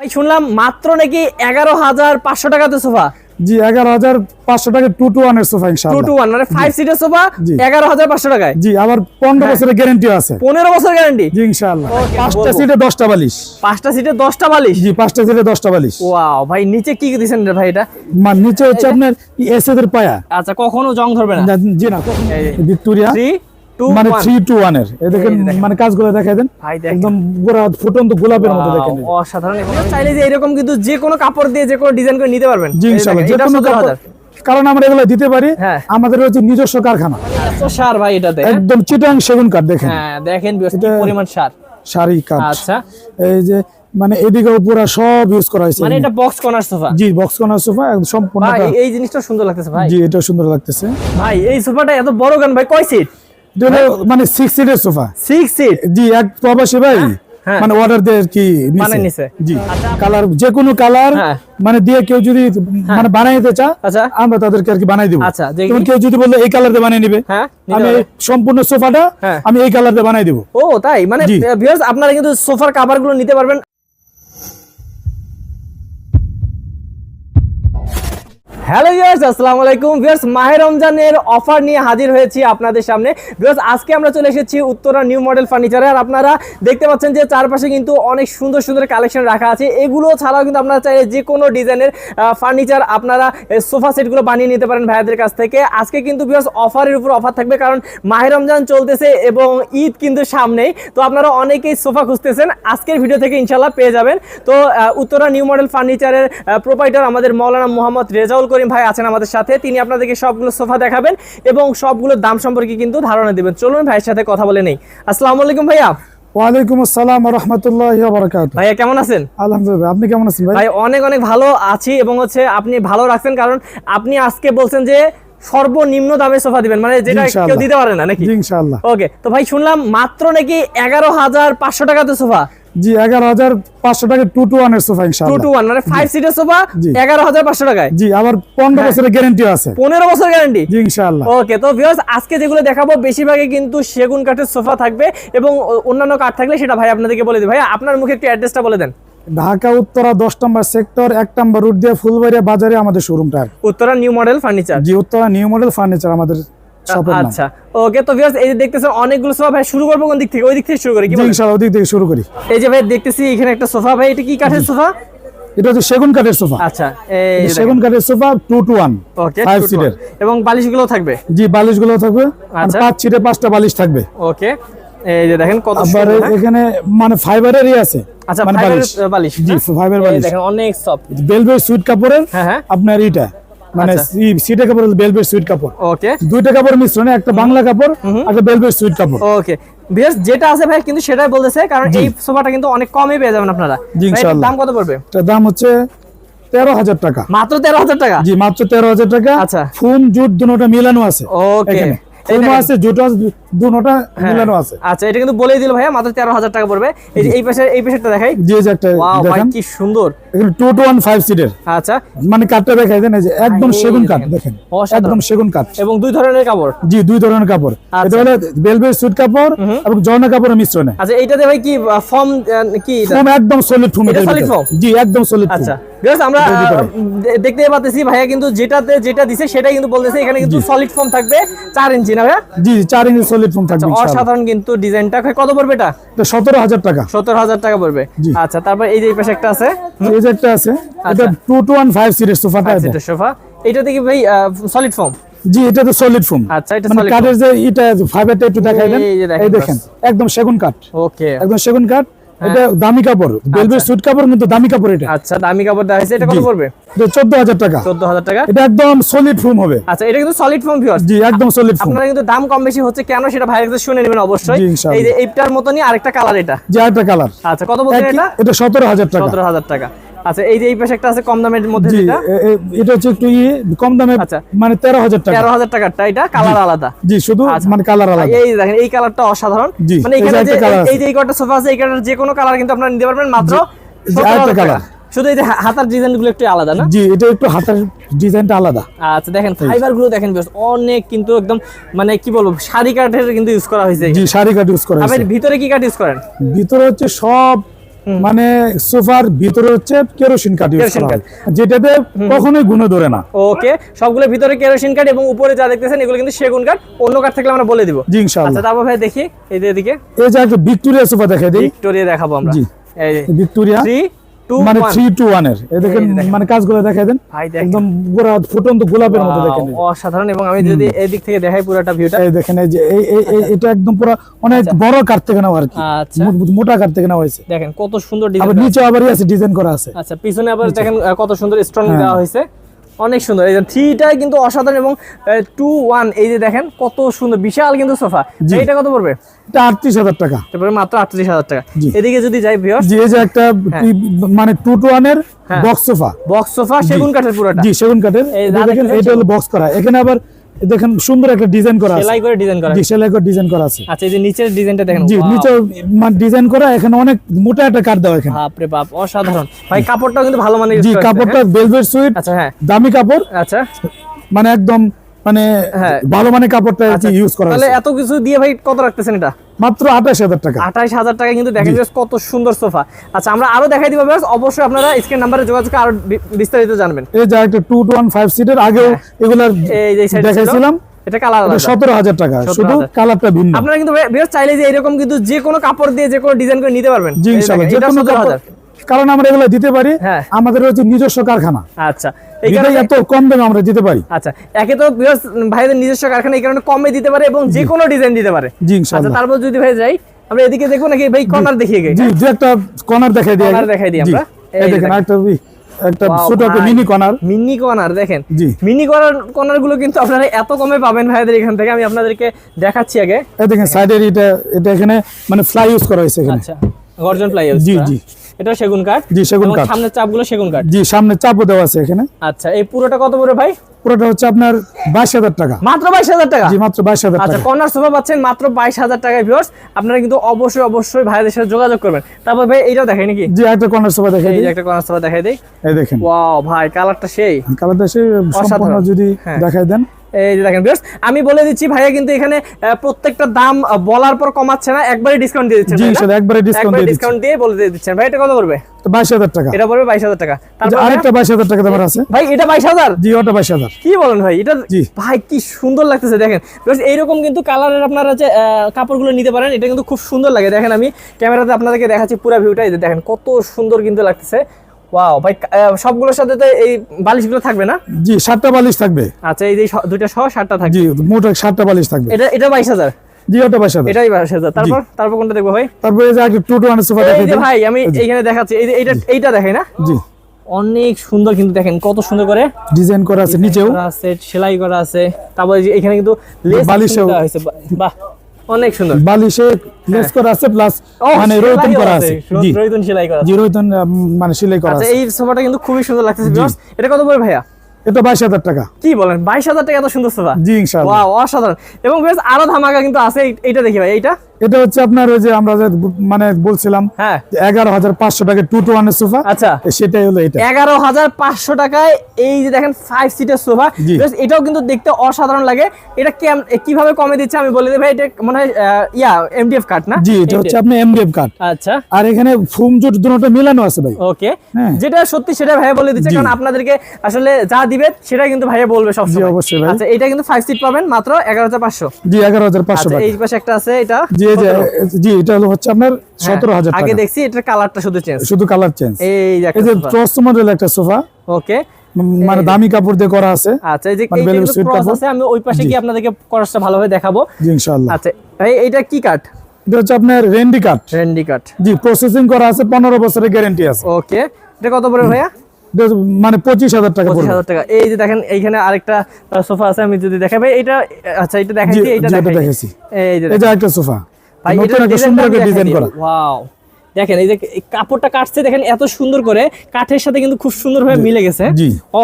ভাই শুনলাম মাত্র নাকি এগারো হাজার পাঁচশো টাকাতে সোফা। জি এগারো হাজার পাঁচশো টাকা টু টু ওয়ানের সোফা টু টু ওয়ান মানে ফাইভ সিটের সোফা এগারো হাজার পাঁচশো টাকায়। জি আবার পনেরো হ্যাঁ। বছরের আছে। পনেরো বছর গ্যারান্টি জি ইনশাআল্লাহ। পাঁচটা সিটে দশটা বালিশ। পাঁচটা সিটে দশটা বালিশ? জি পাঁচটা সিটে দশটা বালিশ। ওয়াও ভাই নিচে কি দিছেন রে ভাই এটা? মানে নিচে হচ্ছে আপনার এসেদের পায়া। আচ্ছা কখনো জং ধরবে না। জি না ভিক্টোরিয়া। টু মানে থ্রি টু ওয়ানের এ দেখেন এই যে দেখেন। মানে কাজগুলো দেখাই দেন। একদম পুরো ফুটন্ত গোলাপের মতো দেখেন অসাধারণ। চাইলে যে এরকম কিন্তু যে কোনো কাপড় দিয়ে যে কোনো ডিজাইন করে নিতে পারবেন। জি ইনশাআল্লাহ যে কোনো কাপড়- কারণ আমরা এগুলো দিতে পারি হ্যাঁ। আমাদের হচ্ছে নিজস্ব কারখানা। সার ভাই এটাতে হ্যাঁ? একদম চিটাং সেগুন কাঠ দেখেন। হ্যাঁ দেখেন পরিমাণ সার। শাড়ি কাঠ। আচ্ছা। এই যে মানে এদিকেও পুরো সব ইউজ করা হয়েছে। মানে এটা বক্স কর্নার সোফা জি বক্স কর্নার সোফা একদম সম্পূর্ণ ভাই এই জিনিসটা সুন্দর লাগতেছে ভাই। জি এটা সুন্দর লাগতেছে। ভাই এই সোফাটা এত বড় গান ভাই? কয় সিট মানে সিক্স সিটের সোফা সিক্স সিট জি এক প্রবাসী ভাই হ্যাঁ। মানে অর্ডার দিয়ে কি মানে নিছে। জি আচ্ছা। কালার যে কোনো কালার হ্যাঁ। মানে দিয়ে কেউ যদি মানে বানাইতে চা আচ্ছা। আমরা তাদেরকে আর কি বানাই দেবো। আচ্ছা, যেমন কেউ যদি বলল এই কালার দিয়ে বানিয়ে নিবে। হ্যাঁ আমি সম্পূর্ণ সোফাটা হ্যাঁ। আমি এই কালার দিয়ে বানাই দেবো। ও তাই? মানে ভিউয়ার্স আপনারা কিন্তু সোফার কভারগুলো নিতে পারবেন। হ্যালো ভিউয়ার্স আসসালামু আলাইকুম। ভিউয়ার্স মাহে রমজানের অফার নিয়ে হাজির হয়েছি আপনাদের সামনে। ভিউয়ার্স আজকে আমরা চলে এসেছি উত্তরা নিউ মডেল ফার্নিচারে আর আপনারা দেখতে পাচ্ছেন যে চারপাশে কিন্তু অনেক সুন্দর সুন্দর কালেকশন রাখা আছে। এগুলো ছাড়াও কিন্তু আপনারা চাইলে যে কোনো ডিজাইনের ফার্নিচার আপনারা সোফা সেটগুলো বানিয়ে নিতে পারেন ভাইয়াদের কাছ থেকে। আজকে কিন্তু ভিউয়ার্স অফারের উপর অফার থাকবে কারণ মাহে রমজান চলতেছে এবং ঈদ কিন্তু সামনেই। তো আপনারা অনেকেই সোফা খুঁজতেছেন। আজকের ভিডিও থেকে ইনশাল্লাহ পেয়ে যাবেন। তো উত্তরা নিউ মডেল ফার্নিচারের প্রোপাইটার আমাদের মৌলানা মোহাম্মদ রেজাউল করিম ভাই আছেন আমাদের সাথে তিনি আপনাদেরকে সবগুলো সোফা দেখাবেন এবং সবগুলোর দাম সম্পর্কে কিন্তু ধারণা দেবেন। চলুন ভাইয়ের সাথে কথা বলে নেই। আসসালামু আলাইকুম ভাইয়া। ওয়ালাইকুম আসসালাম রহমতুল্লাহ বারাকাত ভাইয়া কেমন আছেন? আলহামদুলিল্লাহ আপনি কেমন আছেন ভাই? ভাই অনেক অনেক ভালো আছি এবং হচ্ছে আপনি ভালো রাখছেন কারণ আপনি আজকে বলছেন যে সর্বনিম্ন দামে সোফা দিবেন মানে যেটা কেউ দিতে পারে না নাকি? ইনশাআল্লাহ। ওকে তো ভাই শুনলাম মাত্র নাকি এগারো হাজার পাঁচশো টাকাতে সোফা। জি এগারো হাজার পাঁচশো টাকা টু টু ওয়ানের সোফা টু টু ওয়ান মানে ফাইভ সিটের সোফা। এগারো হাজার পাঁচশো টাকায়। জি আবার পনেরো হ্যাঁ। বছরের গ্যারেন্টিও আছে। পনেরো বছর গ্যারান্টি জি ইনশাআল্লাহ। ওকে তো ভিউয়ার্স আজকে যেগুলো দেখাবো বেশিরভাগই কিন্তু সেগুন কাঠের সোফা থাকবে এবং অন্যান্য কাঠ থাকলে সেটা ভাই আপনাদেরকে বলে দিই। ভাই আপনার মুখে একটু অ্যাড্রেসটা বলে দেন। ঢাকা উত্তরা দশ নম্বর সেক্টর এক নম্বর রুট দিয়ে ফুলবাড়িয়া বাজারে আমাদের শোরুমটা উত্তরা নিউ মডেল ফার্নিচার জি উত্তরা নিউ মডেল ফার্নিচার আমাদের আচ্ছা ওকে তো ভিউয়ার্স এই যে দেখতেছেন অনেকগুলো সোফা ভাই শুরু করব কোন দিক থেকে? ওই দিক থেকে শুরু করি কি বলেন? ইনশাআল্লাহ ওদিক থেকে শুরু করি। এই যে ভাই দেখতেছি এখানে একটা সোফা ভাই এটা কি কাঠের সোফা? এটা হচ্ছে সেগুন কাঠের সোফা। আচ্ছা এই সেগুন কাঠের sofa two two one okay five সিটের এবং বালিশগুলো থাকবে? জি থাকবে। আর আচ্ছা। সিটে পাঁচটা বালিশ থাকবে। ওকে এই যে দেখেন কত সুন্দর, হ্যাঁ? এখানে মানে ফাইবারেরই আছে। আচ্ছা মানে বালিশ। জি হ্যাঁ? ফাইবার বালিশ। দেখেন অনেক সফট সুইট কাপড়ের হ্যাঁ। আপনার এইটা। মানে আচ্ছা। সিটে কাপড় বেলভেট সুইট কাপড়। ওকে দুইটা কাপড় মিশ্রণে একটা বাংলা কাপড় একটা বেলভেট সুইট কাপড়। ওকে বেশ যেটা আছে ভাই কিন্তু সেটাই বলতেছে কারণ এই সোফাটা কিন্তু অনেক কমই পেয়ে যাবেন আপনারা। দাম কত পড়বে? এটার দাম হচ্ছে তেরো হাজার টাকা। মাত্র তেরো হাজার টাকা? জি মাত্র তেরো হাজার টাকা। আচ্ছা। ফোন জুট দুটা মিলানো আছে। ওকে এই আছে দুটোটা হ্যাঁ। মিলানো আছে। আচ্ছা এটা কিন্তু বলেই দিল ভাইয়া মাত্র তেরো হাজার টাকা পড়বে। এই যে এই পাশে এই পাশেরটা দেখাই। জি এই একটা দেখেন। কি সুন্দর। এখানে টু টু ওয়ান ফাইভ সিটের আচ্ছা। মানে কাঠটা দেখাই দেন এই যে একদম সেগুন কাঠ দেখেন। একদম সেগুন কাঠ। এবং দুই ধরনের কাপড়। জি দুই ধরনের কাপড়। আচ্ছা। এটা হলো বেলভেট কাপড় এবং জর্না কাপড়ের মিশ্রণে। আচ্ছা এইটাতে ভাই কি ফর্ম কি এটা? ফোম একদম সলিড এটা জি একদম সলিড আচ্ছা। আমরা দেখতে পাচ্ছি ভাইয়া কিন্তু যেটাতে যেটা দিছে সেটাই কিন্তু বলতেছে। এখানে কিন্তু সলিড ফর্ম থাকবে চার ইঞ্চি না ভাইয়া? জি চার ইঞ্চি সলিড ফোম থাকবে আচ্ছা, অসাধারণ কিন্তু ডিজাইনটা কত পড়বে এটা? সতেরো হাজার টাকা। সত্তর হাজার টাকা পড়বে। আচ্ছা তারপর এই যে এই পাশে একটা আছে। এই যে একটা আছে। আচ্ছা। এটা সোফাটা আছে সেটা সোফা এটা দেখি ভাই সলিড ফর্ম জি এটা তো সলিড ফোম আচ্ছা, এটা মানে solid কাঠের যে এটা ফাইবারটা একটু দেখাই দেন। এই দেখেন একদম সেগুন কাঠ। ওকে একদম সেগুন কাঠ। এটা দামি কাপড় বেলভেট স্যুট কাপড় কিন্তু দামি কাপড় এটা। আচ্ছা দামি কাপড় দেওয়া হয়েছে। এটা কত জি। পড়বে? এটা চোদ্দ হাজার টাকা। চোদ্দ হাজার টাকা? এটা একদম সলিড ফোম হবে। আচ্ছা এটা কিন্তু সলিড ফোম ভিউয়ার্স জি একদম সলিড ফোম আপনারা কিন্তু দাম কম বেশি হচ্ছে কেন সেটা ভাইয়ের কাছে শুনে নেবেন অবশ্যই। এই যে এইটার মতনই আরেকটা কালার এটা। যে আরেকটা কালার আচ্ছা কত বলছেন এটা? এটা সতেরো হাজার টাকা। সতেরো হাজার টাকা। আচ্ছা এই যে এই পাশে একটা আছে কম দামের মধ্যে যেটা? এটা হচ্ছে একটু ইয়ে কম দামে আচ্ছা। মানে তেরো হাজার টাকা। তেরো হাজার টাকারটা এটা কালার আলাদা। জি শুধু আচ্ছা। মানে কালার আলাদা। এই দেখেন এই কালারটা অসাধারণ। মানে এখানে যে এই- যে এই কটা সোফা আছে এই কালার যে কোনো কালার কিন্তু আপনারা নিতে পারবেন মাত্র 17,000 টাকা। শুধু এই যে হাতার ডিজাইনগুলো একটু আলাদা না? জি এটা একটু হাতের ডিজাইনটা আলাদা। আচ্ছা দেখেন ফাইবারগুলো দেখেন বেশ অনেক কিন্তু একদম মানে কি বলব শাড়ি কাঠের কিন্তু ইউজ করা হয়েছে জি শাড়ি কাঠ ইউজ করা আপনি ভিতরে কি কাঠ ইউজ করেন? ভিতরে হচ্ছে সব মানে সোফার ভিতরে হচ্ছে কেরোসিন কাঠ ইউজ করা হয় যেটাতে কখনোই গুণে ধরে না। ওকে সবগুলো ভিতরে কেরোসিন কাঠ এবং উপরে যা দেখতেছেন এগুলো কিন্তু সেগুন কাঠ। অন্য কাঠ থাকলে আমরা বলে দিব। জি ইনশাআল্লাহ। আচ্ছা তারপর ভাই দেখি এই যে এদিকে। এই যে একটা ভিক্টোরিয়া সোফা দেখাই দিই। ভিক্টোরিয়া দেখাবো আমরা। জি। এই ভিক্টোরিয়া। থ্রি টু মানে থ্রি টু ওয়ানের দেখেন মানে কাজগুলো দেখাই দেন। একদম পুরো ফুটন্ত গোলাপের মতো দেখেন অসাধারণ এবং আমি যদি এই দিক থেকে দেখাই পুরোটা ভিউটা এই দেখেন এই যে এটা একদম পুরো অনেক বড় কাঠ থেকে নেওয়া আর কি। আচ্ছা। মোটা থেকে হয়েছে। দেখেন কত সুন্দর আবার ডিজাইন নিচে আবার আছে ডিজাইন করা আছে। আচ্ছা পিছনে আবার দেখেন কত সুন্দর স্টোন হ্যাঁ। দেওয়া হয়েছে। অনেক সুন্দর। এই যে থ্রিটা কিন্তু অসাধারণ এবং টু ওয়ান এই যে দেখেন কত সুন্দর বিশাল কিন্তু সোফা। এইটা কত পড়বে? এটা আটত্রিশ হাজার টাকা। তারপরে মাত্র আটত্রিশ হাজার টাকা। এদিকে যদি যাই ভিওর জি যে একটা মানে টু টু হ্যাঁ। বক্স সোফা বক্স সোফা সেগুন কাঠের পুরোটা। জি সেগুন কাঠের। এটা হলো বক্স করা। এখানে আবার দেখেন সুন্দর একটা ডিজাইন করা আছে। সেলাই করে ডিজাইন করা জি সেলাই করে ডিজাইন করা আছে। আচ্ছা এই যে নিচের ডিজাইনটা দেখেন জি নিচে মানে ডিজাইন করা এখানে অনেক মোটা একটা কাট দাও এখানে। বাপ রে বাপ অসাধারণ। ভাই কাপড়টাও কিন্তু ভালো মানের জি কাপড়টা ভেলভেট সুইট হ্যাঁ? আচ্ছা হ্যাঁ। দামি কাপড়। আচ্ছা। মানে একদম মানে হ্যাঁ। ভালো মানের কাপড়টা আচ্ছা, ইউজ করা তাহলে এত কিছু দিয়ে ভাই কত রাখতেছেন এটা? মাত্র আঠাশ হাজার টাকা। আঠাইশ হাজার টাকা কিন্তু জি। just কত সুন্দর সোফা। আচ্ছা আমরা আরও দেখাই দিব অবশ্যই আপনারা স্ক্রিন নাম্বারে যোগাযোগ আরও বিস্তারিত জানবেন। এই যে একটা টু টু ওয়ান ফাইভ সিটের আগেও যে সাইড দেখাইছিলাম। এটা কালার আলাদা। টাকা। শুধু কালারটা ভিন্ন। আপনারা কিন্তু চাইলে যে এরকম কিন্তু যে কোনো কাপড় দিয়ে যে কোনো ডিজাইন করে নিতে পারবেন। জি ইনশাআল্লাহ। যে কোনো কাপড়- কারণ আমরা এগুলো দিতে পারি হ্যাঁ। আমাদের হচ্ছে নিজস্ব কারখানা। আচ্ছা এই কারণে এত কম দামে আমরা দিতে পারি। আচ্ছা একে তো ভাইদের নিজস্ব কারখানা এই কারণে কমে দিতে পারে এবং যে কোনো ডিজাইন দিতে পারে। জি আচ্ছা তারপর যদি ভাই যাই আমরা এদিকে দেখব নাকি ভাই কর্নার দেখিয়ে গেই জি দু একটা কর্নার দেখাই দিই Corner দেখাই দিই আমরা। এই এই দেখেন দেখেন। একটা একটা ছোট একটা মিনি কর্নার মিনি কর্নার দেখেন। মিনি কর্নার কর্নারগুলো কিন্তু আপনারা এত কমে পাবেন ভাইদের এখান থেকে আমি আপনাদেরকে দেখাচ্ছি আগে। এই দেখেন সাইডের এটা এটা এখানে মানে ফ্লাই ইউজ করা হয়েছে এখানে। আচ্ছা গর্জন প্লাই জি, জি। এটা সেগুন কাঠ। জি, সেগুন কাঠ। সামনের চাপগুলো সেগুন কাঠ। জি সামনে চাপও দেওয়া আছে এখানে। আচ্ছা এই পুরোটা কত পড়ে ভাই? পুরোটা হচ্ছে আপনার বাইশ হাজার টাকা। মাত্র বাইশ হাজার টাকা? জি মাত্র বাইশ হাজার আচ্ছা কর্নার সোফা পাচ্ছেন মাত্র বাইশ হাজার টাকায় ভিউয়ার্স আপনারা কিন্তু অবশ্যই অবশ্যই ভাইদের সাথে যোগাযোগ করবেন। তারপর ভাই এইটাও দেখাই নাকি? জি একটা কর্নার সোফা দেখাই দিই। একটা কর্নার সোফা দেখাই দেই। এই দেখেন। ওয়াও ভাই কালারটা সেই। কালারটা সে সম্পূর্ণ যদি হ্যাঁ। দেখাই দেন। এই যে দেখেন ভিউয়ার্স আমি বলে দিচ্ছি ভাইয়া কিন্তু এখানে প্রত্যেকটা দাম বলার পর কমাচ্ছে না একবারে ডিসকাউন্ট দিয়ে দিচ্ছেন জি একবারে ডিসকাউন্ট দিয়ে ডিসকাউন্ট দিয়ে বলে দিয়ে দিচ্ছেন। ভাই এটা কত করবে বাইশ হাজার টাকা। এটা পড়বে বাইশ হাজার টাকা। তারপর আরেকটা টাকা দামের আছে। ভাই এটা বাইশ হাজার? জি ওটা বাইশ হাজার। কি বলেন ভাই এটা। ভাই কি সুন্দর লাগতেছে দেখেন। Because এইরকম কিন্তু কালারের আপনারা যে কাপড়গুলো নিতে পারেন এটা কিন্তু খুব সুন্দর লাগে। দেখেন আমি ক্যামেরাতে আপনাদেরকে দেখাচ্ছি পুরো ভিউটা এই দেখেন কত সুন্দর কিন্তু লাগতেছে। ওয়াও ভাই সবগুলোর সাথে তো এই বালিশগুলো থাকবে না? জি সাতটা বালিশ থাকবে। আচ্ছা এই যে দুইটা সহ সাতটা থাকবে। জি মোট সাতটা বালিশ থাকবে। এটা এটা বাইশ হাজার। জি ওটা বাইশ এটাই বাইশ তারপর? তারপর কোনটা দেখব ভাই? তারপরে এই যে একটা টু টু ওয়ান সোফা দেখাই দিই। ভাই আমি এইখানে দেখাচ্ছি। এই এইটা এইটা দেখাই না? জি। অনেক সুন্দর কিন্তু দেখেন কত সুন্দর করে। ডিজাইন করা আছে নিচেও। আছে সেলাই করা আছে। তারপর এখানে কিন্তু লেস বালিশেও- হয়েছে। বা- বাহ অনেক সুন্দর। বালিশে লেস করা আছে প্লাস মানে করা আছে। জি। সেলাই করা জি রৈতন মানে সেলাই করা আছে। এই সোফাটা কিন্তু খুবই সুন্দর লাগতেছে এটা কত পড়বে ভাইয়া? এটা বাইশ হাজার টাকা। কি বলেন বাইশ হাজার টাকা এত সুন্দর সোফা? জি ইনশাআল্লাহ। ওয়াও অসাধারণ। এবং বেশ আরও ধামাকা কিন্তু আছে এইটা দেখি ভাই এইটা? এটা হচ্ছে আপনার ওই যে আমরা মানে বলছিলাম হ্যাঁ। এগারো হাজার পাঁচশো টাকা টু টু ওয়ানের সোফা। আচ্ছা। সেটাই হলো এটা। এগারো হাজার পাঁচশো টাকায় এই যে দেখেন ফাইভ সিটের সোফা। এটাও কিন্তু দেখতে অসাধারণ লাগে। এটা কীভাবে কমে দিচ্ছে আমি বলে দিই ভাই। এটা মনে হয় ইয়া এমডিএফ কার্ড না? জি এটা হচ্ছে আপনি এমডিএফ কার্ড আচ্ছা। আর এখানে ফুম জুট দুটো মিলানো আছে ভাই। ওকে। হ্যাঁ। যেটা সত্যি সেটা ভাইয়া বলে দিচ্ছে। কারণ আপনাদেরকে আসলে যা দিবে সেটা কিন্তু ভাইয়া বলবে সব জি, অবশ্যই ভাই। আচ্ছা এটা কিন্তু ফাইভ সিট পাবেন মাত্র এগারো হাজার পাঁচশো। জি এগারো হাজার পাঁচশো আচ্ছা টাকা। এই পাশে একটা আছে এটা। জি এই যে জি এটা হচ্ছে আপনার হ্যাঁ, সতেরো আগে দেখছি এটার কালারটা শুধু চেঞ্জ শুধু কালার চেঞ্জ এই এই যে একটা মডেল একটা সোফা। ওকে মানে দামি কাপড় দিয়ে করা আছে। আচ্ছা এই যে মানে। আছে আমি ওই পাশে জি। গিয়ে আপনাদেরকে ক্রসটা ভালোভাবে দেখাবো। ইনশাআল্লাহ। আচ্ছা এইটা কি এটা হচ্ছে আপনার রেন্ডি রেন্ডি জি প্রসেসিং করা আছে পনেরো বছরের গ্যারেন্টি আছে। ওকে এটা কত পড়বে ভাইয়া? মানে পঁচিশ হাজার টাকা পঁচিশ হাজার টাকা। এই যে দেখেন এইখানে আরেকটা সোফা আছে আমি যদি ভাই এটা আচ্ছা এটা জি, এটা যে এই যে একটা সোফা। ভাই নতুন এটার একটা ডিজাইনটা সুন্দর আমি ডিজাইন করা। ওয়াও দেখেন এই যে কাপড়টা কাটছে দেখেন এত সুন্দর করে কাঠের সাথে কিন্তু খুব সুন্দর মিলে গেছে।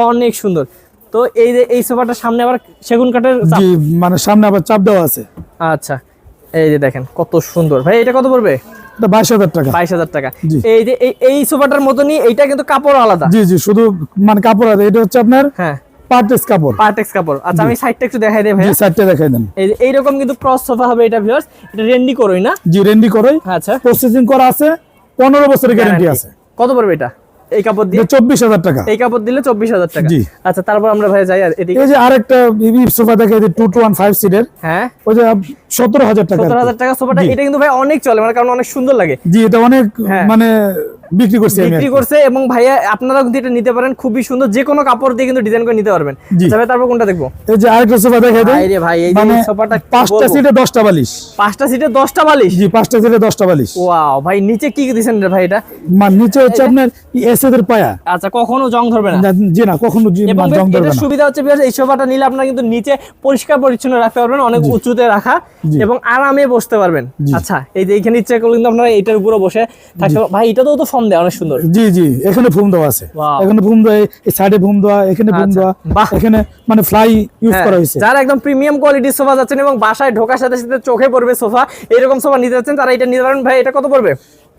অনেক সুন্দর। তো এই যে এই সোফাটার সামনে আবার সেগুন কাঠের জি মানে সামনে আবার চাপ দেওয়া আছে। আচ্ছা এই যে দেখেন কত সুন্দর। ভাই এটা কত পড়বে? এটা বাইশ হাজার টাকা। বাইশ হাজার টাকা। এই যে এই- সোফাটার মতনই এইটা কিন্তু কাপড় আলাদা। জি জি শুধু মানে কাপড় আছে এটা হচ্ছে আপনার হ্যাঁ। পার্টেস কাপড়। পার্টেক্স কাপড়। আচ্ছা আমি সাইডটা একটু দেখাই দেই ভাই সাইডটা দেখাই দেন। এই এইরকম কিন্তু ক্রস সোফা হবে এটা ভিউয়ার্স এটা রেন্ডি করোই না? জি রেন্ডি আচ্ছা। প্রসেসিং করা আছে পনেরো বছরের গ্যারান্টি আছে। কত পড়বে এটা? এই কাপড় দিয়ে? চব্বিশ হাজার টাকা। এই কাপড় দিলে চব্বিশ হাজার টাকা। জি। আচ্ছা তারপর আমরা ভাই যাই আর এদিকে। এই যে আরেকটা সোফা দেখে টু টু ওয়ান ফাইভ সিটের হ্যাঁ। ওই যে সতেরো হাজার টাকা সত্তর হাজার টাকা সোফাটা। এটা কিন্তু ভাই অনেক চলে মানে কারণ অনেক সুন্দর লাগে। জি এটা অনেক হ্যাঁ। মানে বিক্রি করছি আর বিক্রি করছে এবং ভাইয়া আপনারা কিন্তু এটা নিতে পারেন। খুবই সুন্দর যে কোনো কাপড় দিয়ে কিন্তু ডিজাইন করে নিতে পারবেন। জি। আচ্ছা তারপর কোনটা দেখব? এই যে আরেকটা সোফা দেখে দেন। ভাই রে ভাই এই যে মানে সোফাটা পাঁচটা সিটে দশটা বালিশ। পাঁচটা সিটে দশটা বালিশ? জি পাঁচটা সিটে দশটা বালিশ। ওয়াও ভাই নিচে কি দিছেন রে ভাই এটা? মানে নিচে হচ্ছে আপনার এসেদের পায়া। আচ্ছা কখনো জং ধরবে না। জি না কখনো জি- মানে জং ধরবে না। সুবিধা হচ্ছে বিকজ এই সোফাটা নিলে আপনারা কিন্তু নিচে পরিষ্কার পরিচ্ছন্ন রাখতে পারবেন অনেক উঁচুতে রাখা এবং আরামে বসতে পারবেন। আচ্ছা এই যে এখানে ইচ্ছে করলে কিন্তু আপনারা এটার উপরে বসে থাকতে ভাই এটাতেও তো ফর্ম অনেক সুন্দর। জি জি এখানে ফুম দেওয়া আছে। এখানে ফুম দেওয়া এই সাইডে ফুম দেওয়া এখানে ফুম আচ্ছা, দেওয়া। এখানে মানে ফ্লাই ইউজ হ্যাঁ, করা হয়েছে। যারা একদম প্রিমিয়াম কোয়ালিটির সোফা যাচ্ছেন এবং বাসায় ঢোকার সাথে সাথে চোখে পড়বে সোফা এরকম সোফা নিতে যাচ্ছেন তারা এটা নিতে পারেন। ভাই এটা কত পড়বে?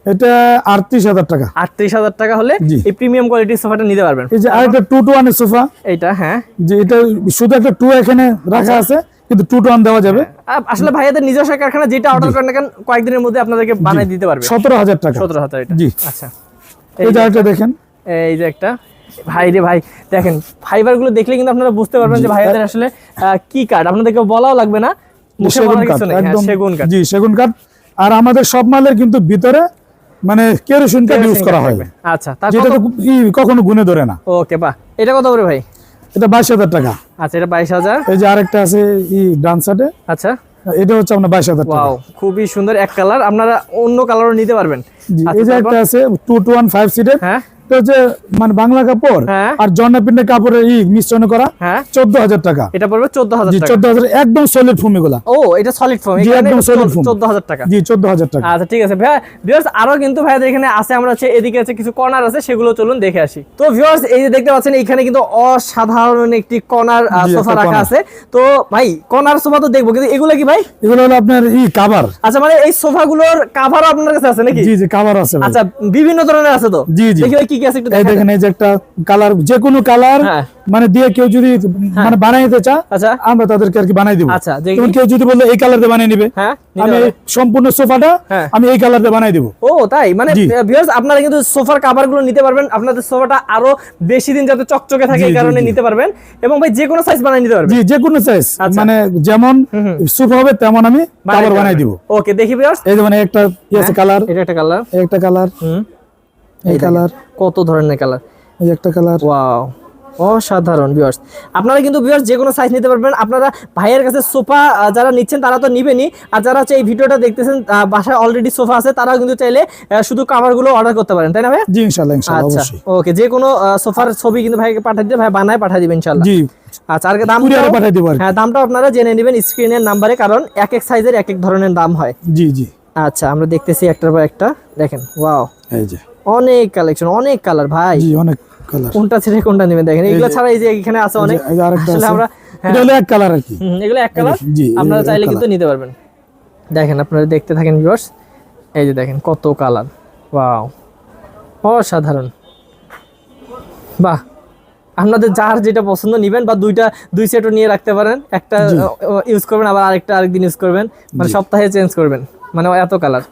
এটা আটত্রিশ হাজার টাকা। আটত্রিশ হাজার টাকা হলে। এই প্রিমিয়াম কোয়ালিটির সোফাটা নিতে পারবেন। এই যে আরেকটা টু টু ওয়ানের সোফা। এইটা হ্যাঁ। যে এটা শুধু একটা টু এখানে রাখা। আছে। কিন্তু টু টু ওয়ান দেওয়া যাবে। আসলে ভাইয়াদের নিজস্ব কারখানা যেটা অর্ডার করেন কেন কয়েকদিনের মধ্যে আপনাদেরকে বানিয়ে দিতে পারবে। সতেরো হাজার টাকা। সতেরো হাজার জি। আচ্ছা। এই যে দেখেন। এই যে একটা। ভাই রে ভাই দেখেন ফাইবারগুলো দেখলে কিন্তু আপনারা বুঝতে পারবেন যে ভাইয়াদের আসলে কি কাঠ আপনাদেরকে বলাও লাগবে না। সেগুন কাঠ হ্যাঁ, জি সেগুন কাঠ আর আমাদের সব মালের কিন্তু ভিতরে মানে কেরোসিন কাঠ ইউজ করা হয়। আচ্ছা যেটা কখনো গুনে ধরে না। ওকে বাহ। এটা কত করে ভাই? এটা বাইশ হাজার টাকা। আচ্ছা এটা বাইশ হাজার। এই যে আরেকটা আছে ই ডান সাইডে আচ্ছা। এটা হচ্ছে আপনার বাইশ হাজার টাকা। খুবই সুন্দর এক কালার। আপনারা অন্য কালারও নিতে পারবেন। আচ্ছা, এই যে একটা আছে টু টু ওয়ান ফাইভ সিটের হ্যাঁ। মানে বাংলা কাপড় হ্যাঁ। আর জন্না পিন্ডের কাপড়ের ই মিশ্রণ করা হ্যাঁ। চোদ্দ হাজার টাকা। এটা পড়বে চোদ্দ হাজার চোদ্দ হাজার একদম সলিড ফুম এগুলা। ও এটা সলিড ফর্ম একদম solid foam। চোদ্দ হাজার টাকা। জি চোদ্দ হাজার টাকা। আচ্ছা ঠিক আছে। ভাইয়া ভিউয়ার্স আরও কিন্তু ভাইয়াদের এখানে আছে আমরা হচ্ছে এদিকে আছে কিছু কর্নার আছে সেগুলো চলুন দেখে আসি। তো ভিউয়ার্স এই যে দেখতে পাচ্ছেন এখানে কিন্তু অসাধারণ একটি কর্নার সোফা রাখা আছে। তো ভাই কর্নার সোফা তো দেখব কিন্তু এগুলো কি ভাই? এগুলো হলো আপনার ই কাভার আচ্ছা মানে এই সোফা সোফাগুলোর কাভারও আপনার কাছে আছে নাকি? জি জি কাভার আছে আচ্ছা বিভিন্ন ধরনের আছে তো? জি, জি। কি কি আছে একটু দেখেন এই যে একটা কালার যে কোনো কালার হ্যাঁ। মানে দিয়ে কেউ যদি মানে বানাইতে চা আচ্ছা। আমরা তাদেরকে আর কি বানাই দিব। আচ্ছা, কেউ যদি বলল এই কালার দিয়ে বানিয়ে নিবে হ্যাঁ আমি সম্পূর্ণ সোফাটা হ্যাঁ। আমি এই কালার দিয়ে বানাই দিব। ও তাই? মানে ভিউয়ার্স আপনারা কিন্তু সোফার কাভারগুলো নিতে পারবেন। আপনাদের সোফাটা আরও বেশি দিন যাতে চকচকে থাকে এই কারণে নিতে পারবেন। এবং ভাই যে কোনো সাইজ বানিয়ে নিতে পারবেন। জি যে কোনো সাইজ। মানে যেমন সোফা হবে তেমন আমি বানাই দিব। ওকে দেখি ভিউয়ার্স এই যে মানে একটা আছে কালার এটা একটা কালার একটা কালার হুম। এই কালার কত ধরনের কালার এই একটা কালার ওয়াও অসাধারণ ভিউয়ার্স আপনারা কিন্তু ভিউয়ার্স যে কোনো সাইজ নিতে পারবেন। আপনারা ভাইয়ের কাছে সোফা যারা নিচ্ছেন তারা তো নিবেনই। আর যারা হচ্ছে এই ভিডিওটা দেখতেছেন বাসায় অলরেডি সোফা আছে তারাও কিন্তু চাইলে শুধু কাভারগুলো অর্ডার করতে পারেন তাই না ভাই জি ইনশাআল্লাহ ইনশাআল্লাহ আচ্ছা ওকে যে কোনো সোফার ছবি কিন্তু ভাইকে পাঠিয়ে দিলে ভাই বানায় পাঠিয়ে দিবেন ইনশাআল্লাহ। জি। আচ্ছা আর দাম পাঠিয়ে দিব হ্যাঁ দামটা আপনারা জেনে নেবেন স্ক্রিনের নাম্বারে কারণ এক এক সাইজের এক এক ধরনের দাম হয়। জি জি। আচ্ছা আমরা দেখতেছি একটার পর একটা। দেখেন ওয়াও এই যে। অনেক কালেকশন অনেক কালার ভাই। জি অনেক কালার কোনটা ছেড়ে কোনটা নেবেন? দেখেন এগুলো ছাড়া এই যে এখানে আছে অনেক। আসলে আমরা হ্যাঁ, এটা হলো এক কালার আর কি। এগুলো এক কালার আপনারা চাইলে কিন্তু নিতে পারবেন। দেখেন আপনারা দেখতে থাকেন ভিউয়ার্স এই যে দেখেন কত কালার ওয়াও অসাধারণ। বাহ। আপনাদের যার যেটা পছন্দ নিবেন বা দুইটা দুই সেটও নিয়ে রাখতে পারেন। একটা ইউজ করবেন আবার আরেকটা আরেকদিন ইউজ করবেন। মানে সপ্তাহে চেঞ্জ করবেন। মানে এত কালার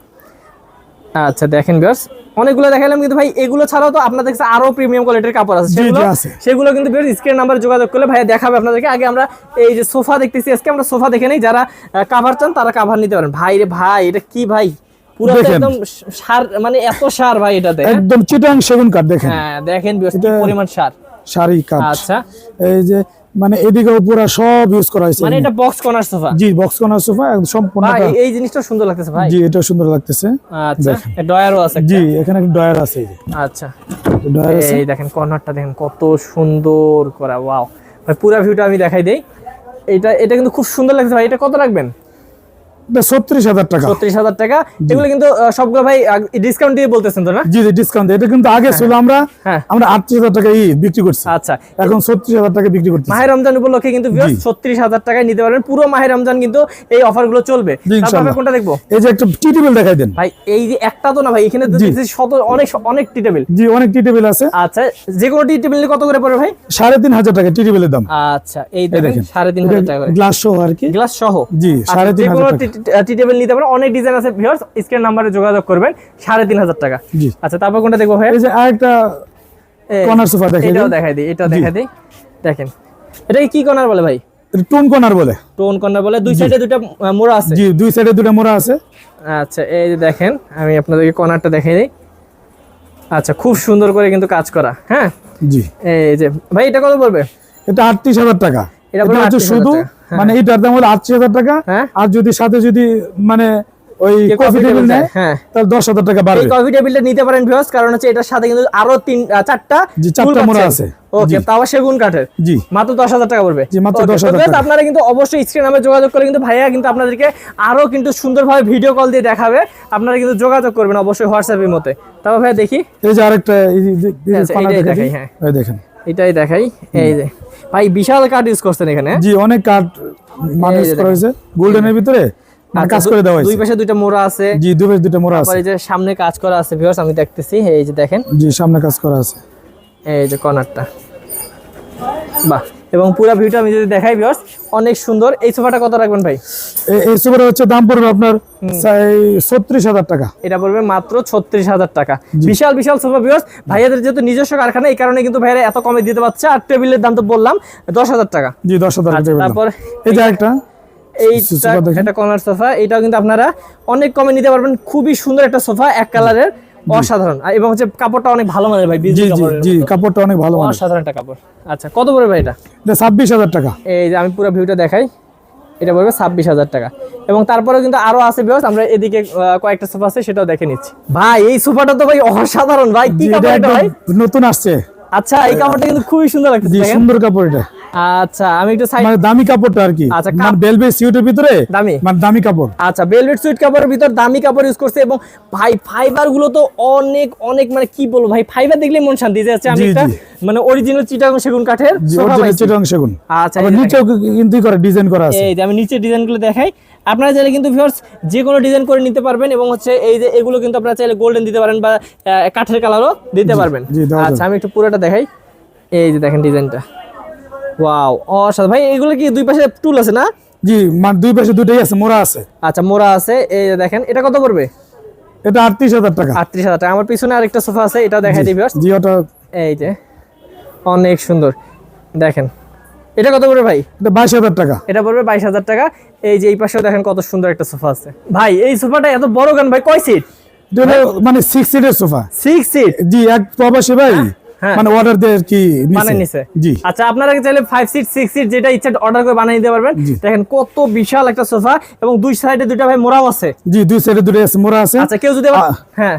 আচ্ছা দেখেন ভিউয়ার্স অনেকগুলো দেখালাম কিন্তু ভাই এগুলো ছাড়াও তো আপনাদের কাছে আরও প্রিমিয়াম কোয়ালিটির কাপড় আছে। সেগুলো সেগুলো কিন্তু স্ক্রিন নাম্বার যোগাযোগ করলে ভাইয়া দেখাবে আপনাদেরকে। আগে আমরা এই যে সোফা দেখতেছি আজকে আমরা সোফা দেখে নেই। যারা কাভার চান তারা কাভার নিতে পারেন। ভাই রে ভাই এটা কি ভাই? পুরো একদম সার মানে এত সার ভাই এটাতে হ্যাঁ? একদম চিটাং সেগুন কাঠ দেখেন। হ্যাঁ দেখেন পরিমাণ সার। শাড়ি কাঠ আচ্ছা। এই যে মানে এদিকেও পুরো সব ইউজ করা হয়েছে মানে এটা বক্স কর্নার সোফা জি বক্স কোনার সোফা একদম সম্পূর্ণ ভাই এই জিনিসটা সুন্দর লাগতেছে ভাই। জি এটা সুন্দর লাগতেছে। আচ্ছা। ডয়ারও আছে জি এখানে একটা ডয়ার আছে এই যে। আচ্ছা। ডয়ার আছে। এই দেখেন কর্নারটা দেখেন কত সুন্দর করা ওয়াও ভাই পুরো ভিউটা আমি দেখাই দেই। এটা এটা কিন্তু খুব সুন্দর লাগছে ভাই। এটা কত রাখবেন? ছত্রিশ হাজার টাকা। ছত্রিশ হাজার টাকা। এগুলো কিন্তু সবগুলো ভাই ডিসকাউন্ট দিয়ে বলতেছেন তো না? জি জি ডিসকাউন্ট এটা কিন্তু আগে ছিল আমরা আমরা আটত্রিশ হাজার টাকা বিক্রি করছি। আচ্ছা। এখন ছত্রিশ হাজার টাকা বিক্রি করছি মাহের রমজান উপলক্ষে কিন্তু ছত্রিশ হাজার টাকায় নিতে পারবেন। পুরো মাহের রমজান কিন্তু এই অফারগুলো চলবে। জি, তারপর ইনশাআল্লাহ। আমরা কোনটা দেখব? এই যে একটা টি টেবিল দেখাই দেন। ভাই এই যে একটা তো না ভাই এখানে শত অনেক অনেক টি টেবিল জি অনেক টি টেবিল আছে। আচ্ছা যে কোনো টি টেবিল কত করে পড়বে ভাই? সাড়ে তিন হাজার টাকা টি টেবিলের দাম। আচ্ছা এই দেখেন সাড়ে তিন হাজার টাকা গ্লাস সহ আর কি। গ্লাস সহ? জি, আচ্ছা, সাড়ে তিন হাজার। টি টেবিল নিতে পারেন। অনেক ডিজাইন আছে ভিউয়ার্স স্ক্রিন নাম্বারে যোগাযোগ করবেন সাড়ে তিন হাজার টাকা। জি। আচ্ছা তারপর কোনটা দেখব ভাই এই যে আরেকটা কর্নার সোফা দেখে এটাও দেখাই দিই এটাও দেখাই দিই। দেখেন এটা কি কর্নার বলে ভাই? টুন কর্নার বলে। টোন কর্নার বলে দুই সাইডে দুটো মোড়া আছে। জি দুই সাইডে দুটো মোড়া আছে। আচ্ছা এই যে দেখেন আমি আপনাদেরকে কর্নারটা দেখাই দিই। আচ্ছা খুব সুন্দর করে কিন্তু কাজ করা হ্যাঁ? জি। এই যে ভাই এটা কত পড়বে? এটা আটত্রিশ হাজার টাকা। এটা এটা হচ্ছে শুধু হ্যাঁ। মানে এটার দাম হলো আটত্রিশ হাজার টাকা। হ্যাঁ। আর যদি সাথে যদি মানে ওই কফি টেবিল নেয় হ্যাঁ। তাহলে দশ হাজার টাকা বাড়বে। কফি টেবিলটা নিতে পারেন ভিউয়ার্স কারণ হচ্ছে এটার সাথে কিন্তু আরও তিন চারটা চারটা মোড়া আছে। ওকে তাও সেগুন কাঠের। জি। মাত্র দশ হাজার টাকা পড়বে। জি, মাত্র Okay, 10,000 তো guys, টাকা। আপনারা কিন্তু অবশ্যই স্ক্রিন নামে যোগাযোগ করে কিন্তু ভাইয়া কিন্তু আপনাদেরকে আরও কিন্তু সুন্দরভাবে ভিডিও কল দিয়ে দেখাবে। আপনারা কিন্তু যোগাযোগ করবেন অবশ্যই হোয়াটসঅ্যাপের মতে তারপর ভাইয়া দেখি। এই যে আরেকটা আচ্ছা, দেখাই, হ্যাঁ। দেখেন। এটাই দেখাই। এই যে। ভাই বিশাল কাঠ ইউজ করছেন এখানে জি অনেক কাঠ মানুষ করা হয়েছে গোল্ডেনের ভিতরে? মানে আচ্ছা, কাজ করে দেওয়া দুই পাশে দুইটা মোড়া আছে। জি দুই পাশে দুটো মোড়া আছে। এই যে সামনে কাজ করা আছে ভিউয়ার্স আমি দেখতেছি। এই যে দেখেন। জি সামনে কাজ করা আছে। এই যে কর্নারটা। বাহ। এবং পুরো ভিউটা আমি যদি দেখাই ভিউয়ার্স অনেক সুন্দর। এই সোফাটা কত রাখবেন ভাই? এই সুপারে হচ্ছে দাম পড়বে আপনার ছত্রিশ হাজার টাকা। এটা পড়বে মাত্র ছত্রিশ হাজার টাকা। বিশাল বিশাল সোফা ভিউয়ার্স ভাইয়াদের যেহেতু নিজস্ব কারখানা এই কারণে কিন্তু ভাইয়ারা এত কমে দিতে পারছে। আর টেবিলের দাম তো বললাম দশ হাজার টাকা। জি দশ হাজার আচ্ছা, টাকা তারপর এই যে আরেকটা। এইটা। একটা কর্নার সোফা। এটাও কিন্তু আপনারা অনেক কমে নিতে পারবেন। খুবই সুন্দর একটা সোফা এক কালারের। অসাধারণ। এবং হচ্ছে কাপড়টা অনেক ভালো মানের ভাই জি জি জি কাপড়টা অনেক ভালো মানে অসাধারণ একটা কাপড়। আচ্ছা কত পড়বে ভাই এটা? এটা ছাব্বিশ হাজার টাকা। এই যে আমি পুরো ভিউটা দেখাই এটা পড়বে ছাব্বিশ হাজার টাকা। এবং তারপরে কিন্তু আরও আছে বিকজ আমরা এদিকে কয়েকটা সোফা আছে সেটাও দেখে নিচ্ছি। ভাই এই সোফাটা তো ভাই অসাধারণ ভাই। কি কাপড় এটা ভাই? নতুন আসছে। আচ্ছা এই কাপড়টা কিন্তু খুবই সুন্দর লাগছে জি সুন্দর কাপড় এটা। আচ্ছা আমি একটু সাইড মানে দামি কাপড়টা আর কি। আচ্ছা, মানে বেলবে সিউটের ভিতরে দামি? মানে দামি কাপড়। আচ্ছা ভেলভেট সুইট কাপড়ের ভিতর দামি কাপড় ইউজ করছে এবং ভাই ফাইবারগুলো তো অনেক অনেক মানে কি বলব ভাই ফাইবার দেখলে মন শান্তি যাচ্ছে আমি একটা মানে অরিজিনাল চিটাগং সেগুন কাঠের পাইছি। সেগুন। আচ্ছা নিচেও কিন্তু করে ডিজাইন করা আছে। এই যে আমি নিচে ডিজাইনগুলো দেখাই। আপনারা চাইলে কিন্তু ভিউয়ার্স যে কোনো ডিজাইন করে নিতে পারবেন এবং হচ্ছে এই যে এগুলো কিন্তু আপনারা চাইলে গোল্ডেন দিতে পারেন বা কাঠের কালারও দিতে পারবেন। আচ্ছা আমি একটু পুরোটা দেখাই। এই যে দেখেন ডিজাইনটা ওয়াও অসাধারণ ভাই এগুলো কি দুই পাশে টুল আছে না? জি মানে দুই পাশে দুটাই আছে মোড়া আছে। আচ্ছা মোড়া আছে এই দেখেন এটা কত পড়বে? এটা আটত্রিশ হাজার টাকা। আটত্রিশ হাজার টাকা। আমার পিছনে আরেকটা সোফা আছে এটাও দেখাই দিই ভিউয়ার্স জি ওটা এই যে অনেক সুন্দর। দেখেন এটা কত পড়বে ভাই? এটা বাইশ হাজার টাকা। এটা পড়বে বাইশ হাজার টাকা। এই যে এই পাশেও দেখেন কত সুন্দর একটা সোফা আছে। ভাই এই সোফাটা এত বড় গান ভাই? কয় সিট এটা মানে সিক্স সিটের সোফা। সিক্স সিট জি এক প্রবাসী ভাই। মানে অর্ডার দিয়ে কি মানে নিছে। নিছে। জি। আচ্ছা আপনারা চাইলে ফাইভ সিট সিক্স সিট যেটা ইচ্ছা অর্ডার করে বানিয়ে দিতে পারবেন। দেখেন কত বিশাল একটা সোফা এবং দুই সাইডে দুইটা ভাই মোড়াও আছে। জি দুই সাইডে দুটো আছে মোড়া আছে। আচ্ছা কেউ যদি হ্যাঁ।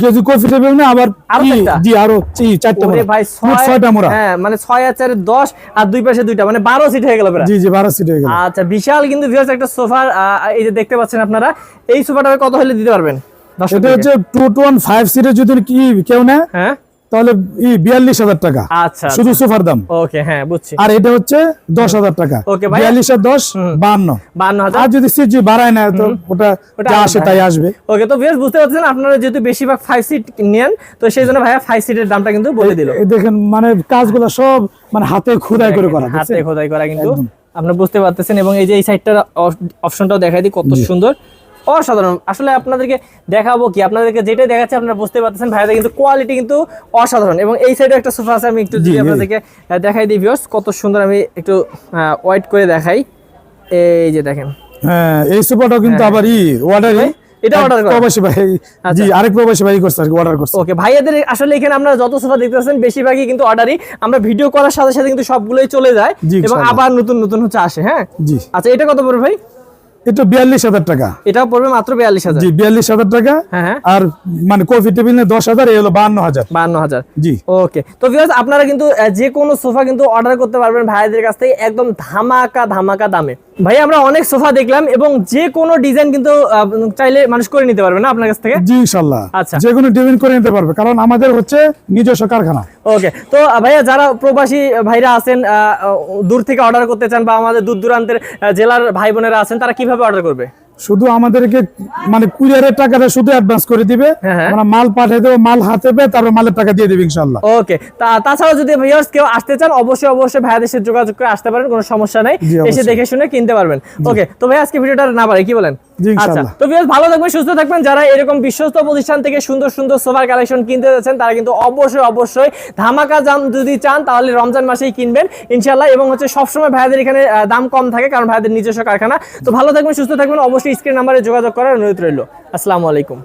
কেউ যদি কফি টেবিল না আবার আরও জি আরও জি, চারটা মোড়া। ভাই মোট ছয়টা মোড়া। হ্যাঁ মানে ছয় হাজার দশ আর চারে দশ আর দুই পাশে দুইটা মানে বারো সিট হয়ে গেল প্রায় জি জি বারো সিট হয়ে গেল। আচ্ছা বিশাল কিন্তু ভিউয়ার্স একটা সোফার এই যে দেখতে পাচ্ছেন আপনারা এই সোফাটা কত হলে দিতে পারবেন? এটা হচ্ছে টু টু ওয়ান ফাইভ সিটের যদি কি কেউ নেয় হ্যাঁ। তাহলে বিয়াল্লিশ হাজার টাকা। আচ্ছা শুধু সোফার দাম। ওকে হ্যাঁ বুঝছি। আর এটা হচ্ছে দশ হাজার টাকা। বিয়াল্লিশ আর দশ বান্ন বান্ন আর যদি যদি বাড়ায় না তো ওটা যা আসে তাই আসবে। ওকে তো ভিউয়ার্স বুঝতে পারছেন আপনারা যেহেতু বেশিরভাগ ফাইভ সিট নেন তো সেই জন্য ভাইয়া ফাইভ সিটের দামটা কিন্তু বলে দিল। দেখেন মানে কাজগুলো সব মানে হাতে খোদাই করে করা হাতে খোদাই করা কিন্তু। আপনারা বুঝতে পারতেছেন এবং এই যে এই সাইডটার অপশনটাও দেখাই দিই কত সুন্দর। অসাধারণ। আসলে আপনাদেরকে দেখাবো কি আপনাদেরকে যেটাই দেখাচ্ছে আপনারা বুঝতে পারতেছেন ভাইয়াদের কিন্তু কোয়ালিটি কিন্তু অসাধারণ। এবং এই সাইডে একটা সোফা আছে আমি একটু যদি আপনাদেরকে দেখাই দিই ভিউয়ার্স কত সুন্দর আমি একটু ওয়াইট করে দেখাই। এই যে দেখেন। হ্যাঁ এই সোফাটাও কিন্তু আবার ই ভাই, এটা order করা? প্রবাসী ভাই জি আরেক প্রবাসী ভাই করছে আর কি অর্ডার করছে। ওকে ভাইয়াদের আসলে এখানে আমরা যত সোফা দেখতে পাচ্ছেন বেশিরভাগই কিন্তু অর্ডারই আমরা ভিডিও করার সাথে সাথে কিন্তু সবগুলোই চলে যায় এবং আবার নতুন নতুন হচ্ছে আসে হ্যাঁ? জি। আচ্ছা এটা কত পড়বে ভাই? এটা বিয়াল্লিশ হাজার টাকা। এটাও পড়বে মাত্র বিয়াল্লিশ হাজার। জি বিয়াল্লিশ হাজার টাকা। হ্যাঁ হ্যাঁ। আর মানে কফি টেবিল নিয়ে দশ হাজার এই হলো হাজার। হাজার। জি। ওকে। তো ভিউয়ার্স আপনারা কিন্তু যে কোনো সোফা কিন্তু অর্ডার করতে পারবেন ভাইদের কাছ থেকে একদম ধামাকা ধামাকা দামে। ভাই আমরা অনেক সোফা দেখলাম এবং যে কোনো ডিজাইন কিন্তু চাইলে মানুষ করে নিতে পারবে না আপনার কাছ থেকে? জি ইনশাল্লাহ। আচ্ছা। যে কোনো ডিজাইন করে নিতে পারবে কারণ আমাদের হচ্ছে নিজস্ব কারখানা। ওকে। তো ভাইয়া যারা প্রবাসী ভাইরা আছেন দূর থেকে অর্ডার করতে চান বা আমাদের দূর দূরান্তের জেলার ভাই বোনেরা আছেন তারা কীভাবে অর্ডার করবে? শুধু আমাদেরকে মানে কুরিয়ারের টাকাটা শুধু অ্যাডভান্স করে দিবে। হ্যাঁ, হ্যাঁ। আমরা মাল পাঠিয়ে দেবো মাল হাতে পেয়ে তারপর মালের টাকা দিয়ে দিবে ইনশাল্লাহ ওকে তা তাছাড়াও যদি ভিউয়ার্স কেউ আসতে চান অবশ্যই অবশ্যই ভাইয়াদের সাথে যোগাযোগ করে আসতে পারেন কোনো সমস্যা নাই। এসে দেখে শুনে কিনতে পারবেন। ওকে তো ভাই আজকে ভিডিওটা না পারে কি বলেন? আচ্ছা তো ভিউয়ার্স ভালো থাকবেন সুস্থ থাকবেন। যারা এরকম বিশ্বস্ত প্রতিষ্ঠান থেকে সুন্দর সুন্দর সোফার কালেকশন কিনতে যাচ্ছেন তারা কিন্তু অবশ্যই অবশ্যই ধামাকা দাম যদি চান তাহলে রমজান মাসেই কিনবেন ইনশাল্লাহ এবং হচ্ছে সবসময় ভাইয়াদের এখানে দাম কম থাকে কারণ ভাইয়াদের নিজস্ব কারখানা। তো ভালো থাকবেন সুস্থ থাকবেন অবশ্যই স্ক্রিন নাম্বারে যোগাযোগ করার অনুরোধ রইল। আসসালামু আলাইকুম।